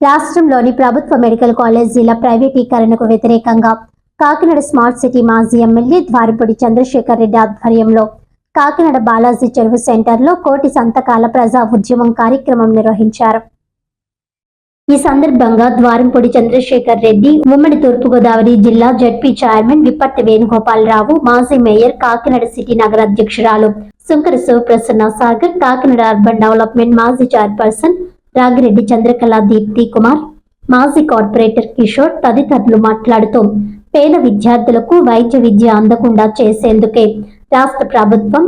రాష్ట్రంలోని ప్రభుత్వ మెడికల్ కాలేజీల ప్రైవేటీకరణకు వ్యతిరేకంగా కాకినాడ స్మార్ట్ సిటీ మాజీ ఎమ్మెల్యే ద్వారపూడి చంద్రశేఖర్ రెడ్డి ఆధ్వర్యంలో కాకినాడ బాలాజీ చెరువు సెంటర్లో కోటి సంతకాల ప్రజా ఉద్యమం కార్యక్రమం నిర్వహించారు. ఈ సందర్భంగా ద్వారంపూడి చంద్రశేఖర్ రెడ్డి ఉమ్మడి తూర్పుగోదావరి జిల్లా జడ్పీ చైర్మన్ విప్పట్టి వేణుగోపాలరావు మాజీ మేయర్ కాకినాడ సిటీ నగర అధ్యక్షురాలు సుంకర శివప్రసన్న సాగర్ కాకినాడ అర్బన్ డెవలప్మెంట్ మాజీ చైర్పర్సన్ రాగిరెడ్డి చంద్రకళ దీప్తి కుమార్ మాజీ కార్పొరేటర్ కిషోర్ తదితరులు మాట్లాడుతూ పేద విద్యార్థులకు వైద్య విద్య అందకుండా చేసేందుకే రాష్ట్ర ప్రభుత్వం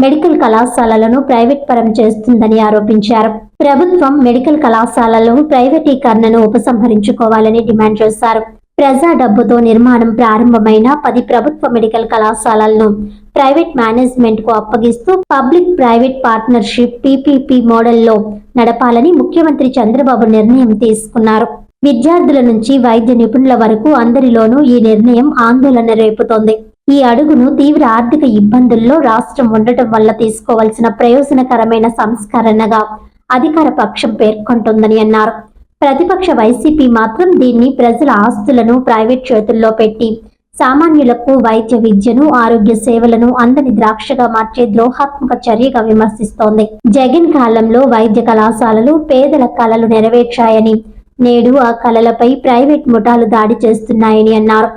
మెడికల్ కళాశాలలను ప్రైవేట్ పరం చేస్తుందని ఆరోపించారు. ప్రభుత్వం మెడికల్ కళాశాలలో ప్రైవేటీకరణను ఉపసంహరించుకోవాలని డిమాండ్ చేశారు. ప్రజా డబ్బుతో నిర్మాణం ప్రారంభమైన పది ప్రభుత్వ మెడికల్ కళాశాలలను ప్రైవేట్ మేనేజ్మెంట్కు అప్పగిస్తూ పబ్లిక్ ప్రైవేట్ పార్ట్నర్షిప్ పీపీపీ మోడల్లో నడపాలని ముఖ్యమంత్రి చంద్రబాబు నిర్ణయం తీసుకున్నారు. విద్యార్థుల నుంచి వైద్య నిపుణుల వరకు అందరిలోనూ ఈ నిర్ణయం ఆందోళన రేపుతోంది. ఈ అడుగును తీవ్ర ఆర్థిక ఇబ్బందుల్లో రాష్ట్రం ఉండటం వల్ల తీసుకోవాల్సిన ప్రయోజనకరమైన సంస్కరణగా అధికార పక్షం పేర్కొంటుందని అన్నారు. ప్రతిపక్ష వైసీపీ మాత్రం దీన్ని ప్రజల ఆస్తులను ప్రైవేట్ చేతుల్లో పెట్టి సామాన్యులకు వైద్య విద్యను ఆరోగ్య సేవలను అందని ద్రాక్షగా మార్చే ద్రోహాత్మక చర్యగా విమర్శిస్తోంది. జగన్ కాలంలో వైద్య కళాశాలలు పేదల కళలు నెరవేర్చాయని నేడు ఆ కళలపై ప్రైవేట్ ముఠాలు దాడి చేస్తున్నాయని అన్నారు.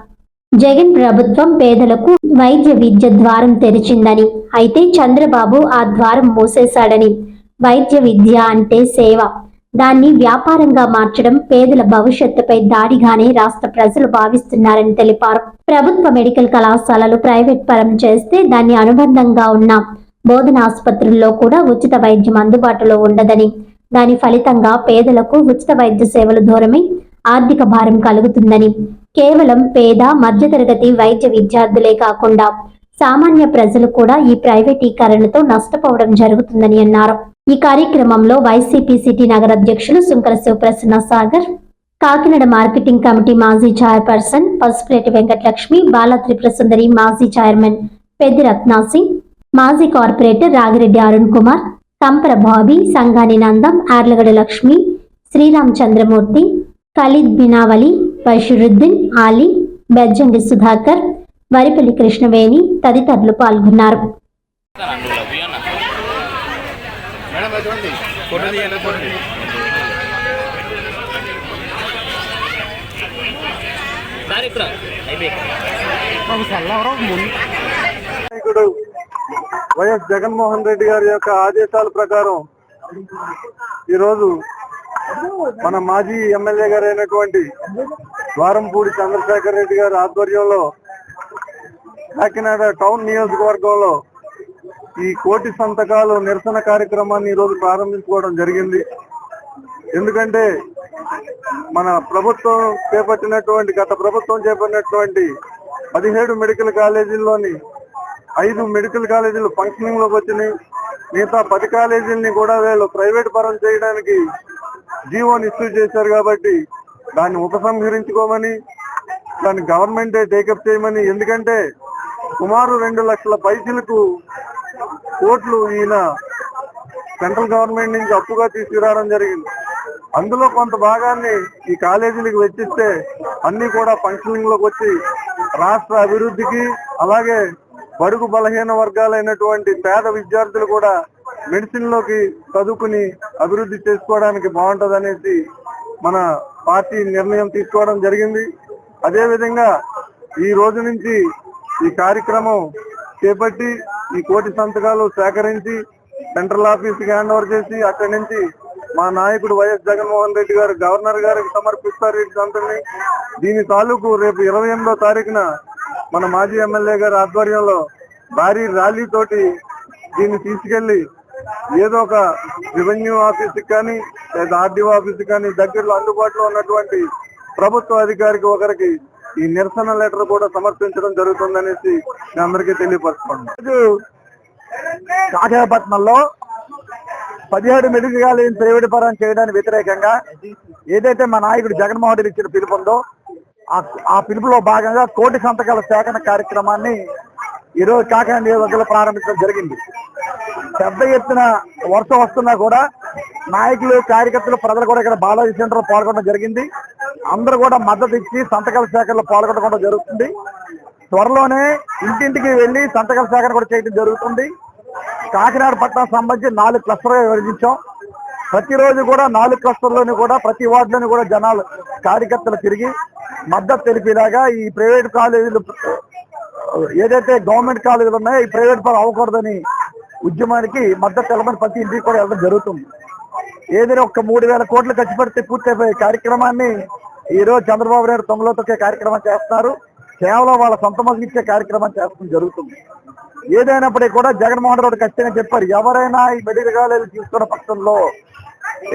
జగన్ ప్రభుత్వం పేదలకు వైద్య విద్య ద్వారం తెరిచిందని అయితే చంద్రబాబు ఆ ద్వారం మూసేశాడని. వైద్య విద్య అంటే సేవ. దాన్ని వ్యాపారంగా మార్చడం పేదల భవిష్యత్తుపై దాడిగానే రాష్ట్ర ప్రజలు భావిస్తున్నారని తెలిపారు. ప్రభుత్వ మెడికల్ కళాశాలలు ప్రైవేట్ పరం చేస్తే దాన్ని అనుబంధంగా ఉన్న బోధన ఆసుపత్రుల్లో కూడా ఉచిత వైద్యం అందుబాటులో ఉండదని దాని ఫలితంగా పేదలకు ఉచిత వైద్య సేవలు దూరమై ఆర్థిక భారం కలుగుతుందని కేవలం పేద మధ్యతరగతి వైద్య విద్యార్థులే కాకుండా సామాన్య ప్రజలు కూడా ఈ ప్రైవేటీకరణతో నష్టపోవడం జరుగుతుందని అన్నారు. ఈ కార్యక్రమంలో వైసీపీ సిటీ నగర అధ్యక్షులు సుంకర శివప్రసన్న సాగర్ కాకినాడ మార్కెటింగ్ కమిటీ మాజీ చైర్పర్సన్ పసుపులేటి వెంకటలక్ష్మి బాల త్రిపుర సుందరి మాజీ చైర్మన్ పెద్ది రత్నాసింగ్ మాజీ కార్పొరేటర్ రాగిరెడ్డి అరుణ్ కుమార్ కంపర బాబీ సంగాని నందం ఆర్లగడ లక్ష్మి శ్రీరామ్ చంద్రమూర్తి ఖలీద్ బినావలి బషీరుద్దీన్ ఆలీ బెజ్జండి సుధాకర్ వరిపల్లి కృష్ణవేణి తదితరులు పాల్గొన్నారు. మేడం చూడండి. ఫోటో తీయండి ఫోటో సార్ ఇక్కడ. అయిపోయి. నాయకుడు వైఎస్ జగన్మోహన్ రెడ్డి గారి యొక్క ఆదేశాల ప్రకారం ఈరోజు మన మాజీ ఎమ్మెల్యే గారు అయినటువంటి ద్వారంపూడి చంద్రశేఖర్ రెడ్డి గారి ఆధ్వర్యంలో కాకినాడ టౌన్ నియోజకవర్గంలో ఈ కోటి సంతకాలు నిరసన కార్యక్రమాన్ని ఈరోజు ప్రారంభించుకోవడం జరిగింది. ఎందుకంటే మన ప్రభుత్వం చేపట్టినటువంటి గత ప్రభుత్వం చేపట్టినటువంటి పదిహేడు మెడికల్ కాలేజీల్లోని ఐదు మెడికల్ కాలేజీలు ఫంక్షనింగ్లోకి వచ్చినాయి. మిగతా పది కాలేజీలని కూడా వీళ్ళు ప్రైవేట్ పరం చేయడానికి జీవోని ఇష్యూ చేశారు కాబట్టి దాన్ని ఉపసంహరించుకోమని దాన్ని గవర్నమెంటే టేకప్ చేయమని ఎందుకంటే సుమారు రెండు లక్షల పైసలకు కోట్లు ఈయన సెంట్రల్ గవర్నమెంట్ నుంచి అప్పుగా తీసుకురావడం జరిగింది. అందులో కొంత భాగాన్ని ఈ కాలేజీలకు వెచ్చిస్తే అన్ని కూడా ఫంక్షనింగ్లోకి వచ్చి రాష్ట్ర అభివృద్ధికి అలాగే బడుగు బలహీన వర్గాలైనటువంటి పేద విద్యార్థులు కూడా మెడిసిన్లోకి చదువుకుని అభివృద్ధి చేసుకోవడానికి బాగుంటది అనేసి మన పార్టీ నిర్ణయం తీసుకోవడం జరిగింది. అదే విధంగా ఈ రోజు నుంచి ఈ కార్యక్రమం చేపట్టి ఈ కోటి సంతకాలు సేకరించి సెంట్రల్ ఆఫీస్కి హ్యాండ్ ఓవర్ చేసి అక్కడి నుంచి మా నాయకుడు వైఎస్ జగన్మోహన్ రెడ్డి గారు గవర్నర్ గారికి సమర్పిస్తారు ఈ సంతని. దీని తాలూకు రేపు ఇరవై ఎనిమిదో తారీఖున మన మాజీ ఎమ్మెల్యే గారి ఆధ్వర్యంలో భారీ ర్యాలీ తోటి దీన్ని తీసుకెళ్ళి ఏదో ఒక రెవెన్యూ ఆఫీస్ కానీ లేదా ఆర్డీఓ ఆఫీస్ కానీ దగ్గరలో అందుబాటులో ఉన్నటువంటి ప్రభుత్వ అధికారికి ఒకరికి ఈ నిరసన లెటర్ కూడా సమర్పించడం జరుగుతుందనేసి మీ అందరికీ తెలియపరచుకోండి కాకేపట్నంలో పదిహేడు మెడికల్ కాలేజీని ప్రైవేట్ పరం చేయడానికి వ్యతిరేకంగా ఏదైతే మా నాయకుడు జగన్మోహన్ రెడ్డి ఇచ్చిన పిలుపు ఉందో ఆ- పిలుపులో భాగంగా కోటి సంతకాల సేకరణ కార్యక్రమాన్ని ఈరోజు రోజు కాకినాడ నియోజకవర్గంలో ప్రారంభించడం జరిగింది. పెద్ద ఎత్తున వర్షం వస్తున్నా కూడా నాయకులు కార్యకర్తలు ప్రజలు కూడా ఇక్కడ బాలాజీ సెంటర్ పాల్గొనడం జరిగింది. అందరూ కూడా మద్దతు ఇచ్చి సంతకాల సేకరణలో పాల్గొనడం జరుగుతుంది. త్వరలోనే ఇంటింటికి వెళ్ళి సంతకాల సేకరణ కూడా చేయడం జరుగుతుంది. కాకినాడ పట్టణం సంబంధించి నాలుగు క్లస్టర్గా విభజించాం ప్రతిరోజు కూడా నాలుగు క్లస్టర్లోని కూడా ప్రతి వార్డులోని కూడా జనాలు కార్యకర్తలు తిరిగి మద్దతు తెలిపేలాగా ఈ ప్రైవేట్ కాలేజీలు ఏదైతే గవర్నమెంట్ కాలేజీలు ఉన్నాయో ఈ ప్రైవేట్ పరం అవ్వకూడదని ఉద్యమానికి మద్దతు తెలమని ప్రతి ఇంటికి కూడా వెళ్ళడం జరుగుతుంది. ఏదైనా ఒక మూడు వేల కోట్లు ఖర్చు పెడితే పూర్తయిపోయే కార్యక్రమాన్ని ఈ రోజు చంద్రబాబు నాయుడు తొంగలో తొక్కే కార్యక్రమం చేస్తున్నారు. కేవలం వాళ్ళ సొంత మనుషులు ఇచ్చే కార్యక్రమం చేస్తుంది జరుగుతుంది. ఏదైనప్పటికీ కూడా జగన్మోహన్ రెడ్డి ఖచ్చితంగా చెప్పారు ఎవరైనా ఈ మెడికల్ కాలేజీ తీసుకున్న పక్షంలో.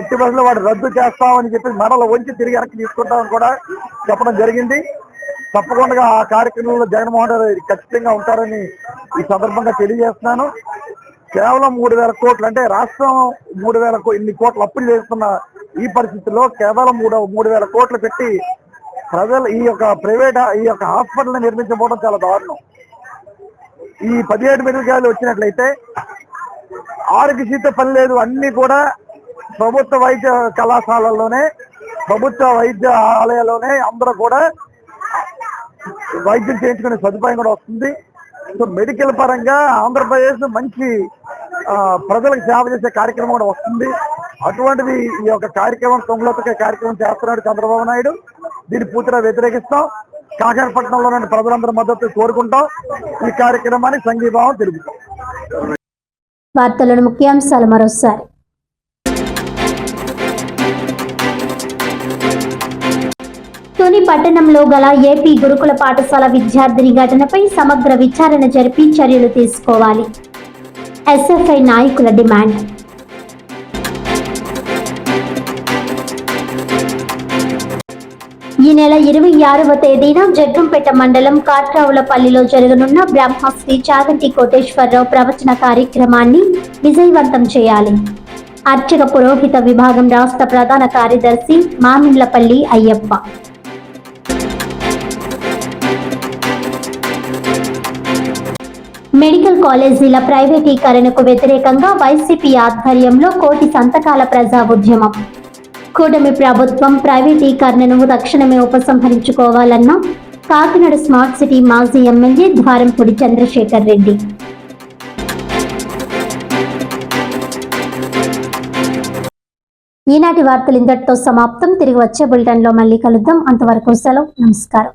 ఎట్టి బస్సులో వాడు రద్దు చేస్తామని చెప్పి మెడలు వంచి తిరిగి వెనక్కి తీసుకుంటామని కూడా చెప్పడం జరిగింది. తప్పకుండా ఆ కార్యక్రమంలో జగన్మోహన్ రెడ్డి ఖచ్చితంగా ఉంటారని ఈ సందర్భంగా తెలియజేస్తున్నాను. కేవలం మూడు వేల కోట్లు అంటే రాష్ట్రం మూడు వేల ఇన్ని కోట్లు అప్పులు చేస్తున్న ఈ పరిస్థితుల్లో కేవలం మూడు మూడు వేల కోట్లు పెట్టి ప్రజలు ఈ యొక్క ప్రైవేట్ ఈ యొక్క హాస్పిటల్ నిర్మించబోవడం చాలా దారుణం. ఈ పదిహేడు మెడికల్ కాలేజీలు వచ్చినట్లయితే సీత పని లేదు అన్ని కూడా ప్రభుత్వ వైద్య కళాశాలల్లోనే ప్రభుత్వ వైద్య ఆలయాల్లోనే అందరూ కూడా వైద్యం చేయించుకునే సదుపాయం కూడా వస్తుంది. సో మెడికల్ పరంగా ఆంధ్రప్రదేశ్ మంచి ఆ, ప్రజలకు సేవ చేసే కార్యక్రమం కూడా వస్తుంది. అటువంటిది ఈ యొక్క కార్యక్రమం తొమ్మిది కార్యక్రమం చేస్తున్నాడు చంద్రబాబు నాయుడు. దీన్ని పూర్తిగా వ్యతిరేకిస్తాం. కాకరపట్నంలో నుండి ప్రజలందరూ మద్దతు కోరుకుంటాం. ఈ కార్యక్రమాన్ని సంఘీభావం తెలుపుతాం. వార్తలను ముఖ్యాంశాలు మరోసారి. తుని పట్టణంలో గల ఏపీ గురుకుల పాఠశాల విద్యార్థిని ఘటనపై సమగ్ర విచారణ జరిపి చర్యలు తీసుకోవాలి. ఎస్ఎఫ్ఐ నాయకుల డిమాండ్. ఈ నెల ఇరవై ఆరవ తేదీన జగ్గంపేట మండలం కాట్రావులపల్లిలో జరగనున్న బ్రహ్మశ్రీ చాగంటి కోటేశ్వరరావు ప్రవచన కార్యక్రమాన్ని విజయవంతం చేయాలి. అర్చక పురోహిత విభాగం రాష్ట్ర ప్రధాన కార్యదర్శి మామిండ్లపల్లి అయ్యప్ప. మెడికల్ కాలేజీల ప్రైవేటీకరణకు వ్యతిరేకంగా వైసీపీ ఆధ్వర్యంలో కోటి సంతకాల ప్రజా ఉద్యమం. కూటమి ప్రభుత్వం ప్రైవేటీకరణను తక్షణమే ఉపసంహరించుకోవాలన్న కాకినాడ స్మార్ట్ సిటీ మాజీ ఎమ్మెల్యే ద్వారంపూడి చంద్రశేఖర్ రెడ్డి. ఈనాటి వార్తలు ఇంతటితో సమాప్తం. తిరిగి వచ్చే బులెటిన్లో మళ్ళీ కలుద్దాం. అంతవరకు సెలవు. నమస్కారం.